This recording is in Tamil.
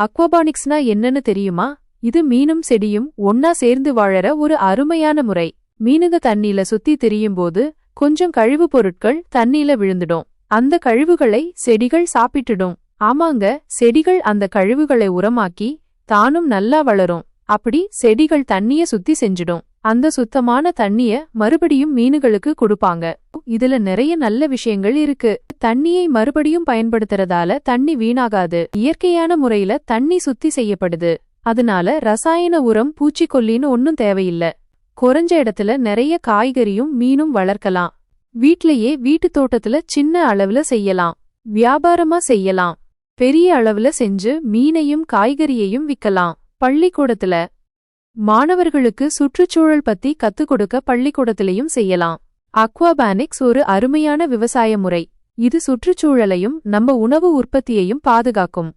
அக்வபானிக்ஸ்னா என்னன்னு தெரியுமா? இது மீனும் செடியும் ஒன்னா சேர்ந்து வாழற ஒரு அருமையான முறை. மீனுங்க தண்ணில சுத்தி திரியும் போது கொஞ்சம் கழிவுப் பொருட்கள் தண்ணில விழுந்துடும். அந்த கழிவுகளை செடிகள் சாப்பிட்டுடும். ஆமாங்க செடிகள் அந்த கழிவுகளை உரமாக்கி தானும் நல்லா வளரும். அப்படி செடிகள் தண்ணிய சுத்தி செஞ்சிடும். அந்த சுத்தமான தண்ணிய மறுபடியும் மீனுகளுக்கு கொடுப்பாங்க. இதுல நிறைய நல்ல விஷயங்கள் இருக்கு. தண்ணியை மறுபடியும் பயன்படுத்துறதால தண்ணி வீணாகாது. இயற்கையான முறையில தண்ணி சுத்தி செய்யப்படுது. அதனால ரசாயன உரம் பூச்சிக்கொல்லின்னு ஒன்னும் தேவையில்ல. குறைஞ்ச இடத்துல நிறைய காய்கறியும் மீனும் வளர்க்கலாம். வீட்லயே வீட்டு தோட்டத்துல சின்ன அளவுல செய்யலாம். வியாபாரமா செய்யலாம். பெரிய அளவுல செஞ்சு மீனையும் காய்கறியையும் விக்கலாம். பள்ளிக்கூடத்துல மாணவர்களுக்கு சுற்றுச்சூழல் பத்தி கத்துக் கொடுக்க பள்ளிக்கூடத்திலையும் செய்யலாம். அக்வாபானிக்ஸ் ஒரு அருமையான விவசாய முறை. இது சுற்றுச்சூழலையும் நம்ம உணவு உற்பத்தியையும் பாதுகாக்கும்.